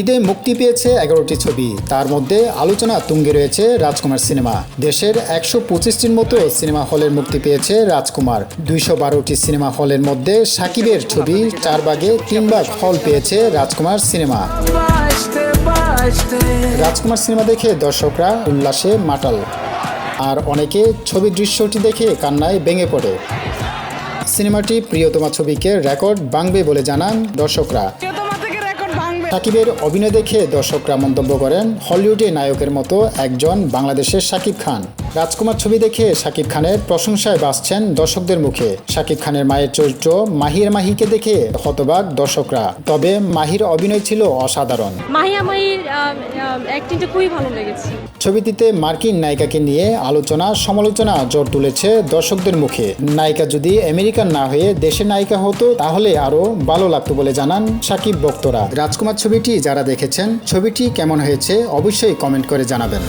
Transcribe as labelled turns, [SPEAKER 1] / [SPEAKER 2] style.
[SPEAKER 1] ঈদে মুক্তি পেয়েছে এগারোটি ছবি। তার মধ্যে আলোচনা তুঙ্গে রয়েছে রাজকুমার সিনেমা। দেশের একশো পঁচিশটির মতো সিনেমা হলের মুক্তি পেয়েছে রাজকুমার। দুইশো বারোটি সিনেমা হলের মধ্যে সাকিবের ছবি চার ভাগে তিন হল পেয়েছে রাজকুমার সিনেমা। রাজকুমার সিনেমা দেখে দর্শকরা উল্লাসে মাতাল। আর অনেকে ছবির দৃশ্যটি দেখে কান্নায় ভেঙে পড়ে। সিনেমাটি প্রিয়তমা ছবিকে রেকর্ড ভাঙবে বলে জানান দর্শকরা। সাকিবের অভিনয় দেখে দর্শকরা মন্তব্য করেন হলিউডে নায়কের মতো একজন বাংলাদেশের সাকিব খান। রাজকুমার ছবি দেখে শাকিব খানের প্রশংসায় বাসছেন দর্শকদের মুখে। শাকিব খানের মায়ের চরিত্র মাহির মাহিকে দেখে হতবাক দর্শকরা। তবে মাহির অভিনয় ছিল অসাধারণ।
[SPEAKER 2] মাহিয়া মাহির অ্যাক্টিংটা খুবই ভালো লেগেছে।
[SPEAKER 1] ছবিটিতে মার্কিন নায়িকাকে নিয়ে আলোচনা সমালোচনা জোর তুলেছে দর্শকদের মুখে। নায়িকা যদি আমেরিকান না হয়ে দেশের নায়িকা হতো তাহলে আরও ভালো লাগতো বলে জানান সাকিব বক্তরা। রাজকুমার ছবিটি যারা দেখেছেন ছবিটি কেমন হয়েছে অবশ্যই কমেন্ট করে জানাবেন।